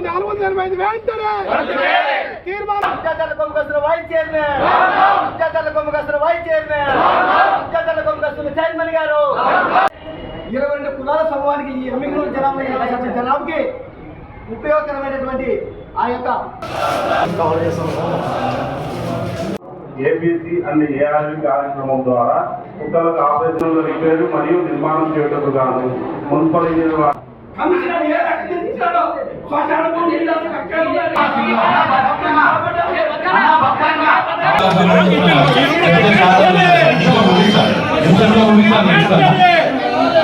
Chairman వెంటనే! తీర్మానం! విద్యార్థుల కొమ్మకస్తుల వైస్ చైర్మన్! విద్యార్థుల కొమ్మకస్తుల వైస్ చైర్మన్! విద్యార్థుల కొమ్మకస్తుల చైర్మన్ గారు! ఇరవై రెండు కులాల సమూహానికి ఈ ఎమ్మిగురు జనాభా జనాభాకి ఉపయోగకరమైనటువంటి ఆ యొక్క ఏబీసీ అనే ఏఆర్వి కార్యక్రమం ద్వారా కుక్కలకు ఆపరేషన్ల రిపేరు మరియు నిర్మాణం చేయటకు గాను మున్సిపల్ ఏ రకంగా ఇచ్చాడో శ్మశాన.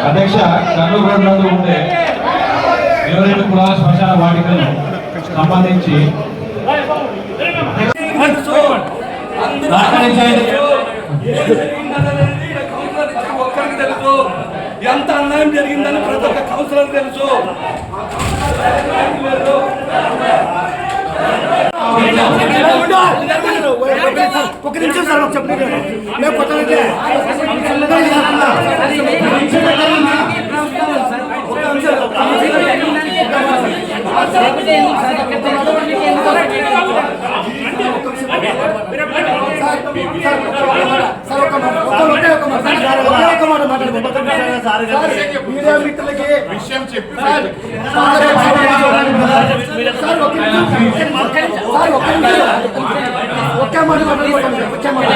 అధ్యక్ష కర్నూలు ఉండే రెండు కులాల శ్మశాన వాటికను సంబంధించి. ఎంత అన్యాయం జరిగిందని ప్రతి ఒక్క కౌన్సిలర్ తెలుసు. ఒక నిమిషం సార్ చెప్పండి మేము కొత్త మీడియా మిత్రులకి విషయం చెప్పి సార్ ఒక నిమిషం సార్ ఒక నిమిషం ఒకే మాట మాట్లాడుకోండి ఒకే మాట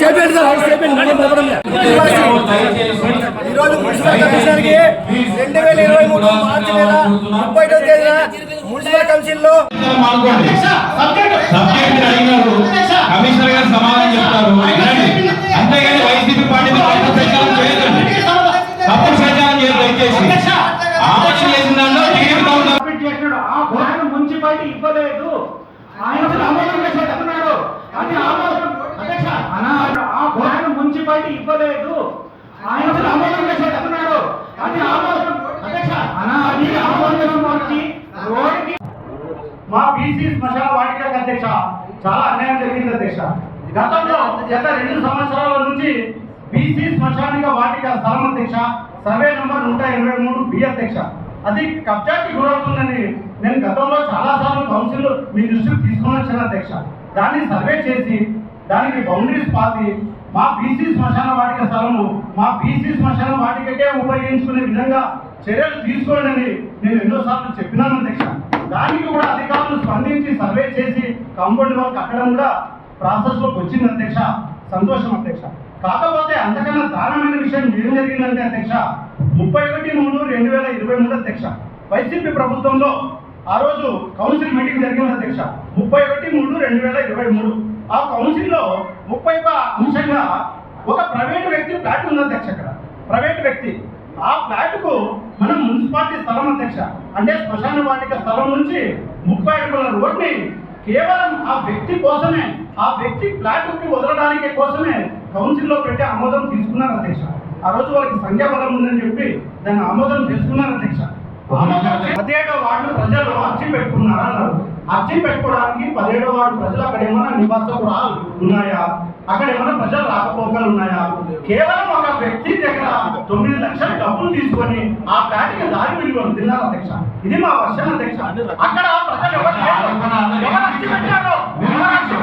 చేపండి సార్ చేపండి మున్సిపల్ కమిషనర్కి రెండు వేల ఇరవై మూడు మార్చి నెల ముప్పై తేదీన మున్సిపల్ కమిషన్లో అనుకోండి సబ్జెక్ట్ అడిగినారు. కమిషనర్ గారు సమాధానం చెప్తారు. వినండి. అంతేగాని వైసీపీ పార్టీని తప్పు ప్రచారం చేయదండి తప్పు ప్రచారం చేయదు దయచేసి. ఆపరేషన్ చేసిన దాంట్లో టీడీపీ గవర్నమెంట్ చేసినాడు. ఆ ప్లాన్ మున్సిపాలిటీ ఇవ్వలేదు. ఆయన చెప్తున్నాడు అది మున్సిపాలిటీ ఇవ్వలేదు. ఆయన ఆమోదం చెప్తున్నాడు అది ఆమోదం. అధ్యక్ష అన్నా, అది ఆమోదం వచ్చి రోడ్డుకి మా బీసీ శ్మశాన వాటిక అధ్యక్ష చాలా అన్యాయం జరిగింది అధ్యక్ష. గతంలో గత రెండు సంవత్సరాల నుంచి బీసీ శ్మశానిక వాటిక స్థలం అధ్యక్ష సర్వే నంబర్ నూట ఇరవై మూడు బి అధ్యక్ష. అది కబ్జాకి గురవుతుందని నేను గతంలో చాలా సార్లు కౌన్సిల్ మీ దృష్టికి తీసుకొని వచ్చాను అధ్యక్ష. దాన్ని సర్వే చేసి దానికి బౌండరీస్ పాతి మా బీసీ శ్మశాన వాటిక స్థలము మా బీసీ శ్మశాన వాటికకే ఉపయోగించుకునే విధంగా చర్యలు తీసుకోండి నేను ఎన్నోసార్లు చెప్పినాను అధ్యక్ష. దానికి కూడా అధికారులు స్పందించి సర్వే చేసి కాంపౌండ్ వాల్ కట్టడం కూడా ప్రాసెస్లోకి వచ్చింది అధ్యక్ష. సంతోషం అధ్యక్ష. కాకపోతే అంతకన్నా దారుణమైన విషయం ఏం జరిగిందంటే అధ్యక్ష ముప్పై ఒకటి మూడు రెండు వేల ఇరవై మూడు అధ్యక్ష. వైసీపీ ప్రభుత్వంలో ఆ రోజు కౌన్సిల్ మీటింగ్ జరిగింది అధ్యక్ష. ముప్పై ఒకటి మూడు రెండు వేల ఇరవై మూడు. ఆ కౌన్సిల్లో ముప్పై ఒక అంశంగా ఒక ప్రైవేట్ వ్యక్తి ఫ్లాట్ ఉంది అధ్యక్ష అక్కడ. ప్రైవేట్ వ్యక్తి. ఆ ఫ్లాట్కు మనం మున్సిపాలిటీ స్థలం అధ్యక్ష. అంటే శ్మశాన వాటిక స్థలం నుంచి ముప్పై అడుగుల రోడ్ని కేవలం ఆ వ్యక్తి కోసమే ఆ వ్యక్తి ఫ్లాట్కి వదలడానికి కోసమే కౌన్సిల్లో పెట్టి ఆమోదం తీసుకున్నారు అధ్యక్ష. ఆ రోజు వాళ్ళకి సంఖ్యాబలం ఉందని చెప్పి దాన్ని ఆమోదం చేసుకున్నారు అధ్యక్ష. ఆమోదం పదిహేడో వార్డు ప్రజలు అర్చి పెట్టుకున్నారన్నారు అర్జీ పెట్టుకోవడానికి పదిహేడో వార్డు ప్రజలు అక్కడ ఏమైనా నివాస ఉన్నాయా? అక్కడ ఏమైనా ప్రజలు రాకపోకలు ఉన్నాయా? కేవలం ఒక వ్యక్తి దగ్గర తొమ్మిది లక్షల డబ్బులు తీసుకొని ఆ ప్యాటికి దారి విలువలు తిన్నారు అధ్యక్ష? ఇది మా వర్షం అధ్యక్ష. అక్కడ ప్రజలు ఎవరు ఎవరు అర్జీ ఎవరు అర్జీ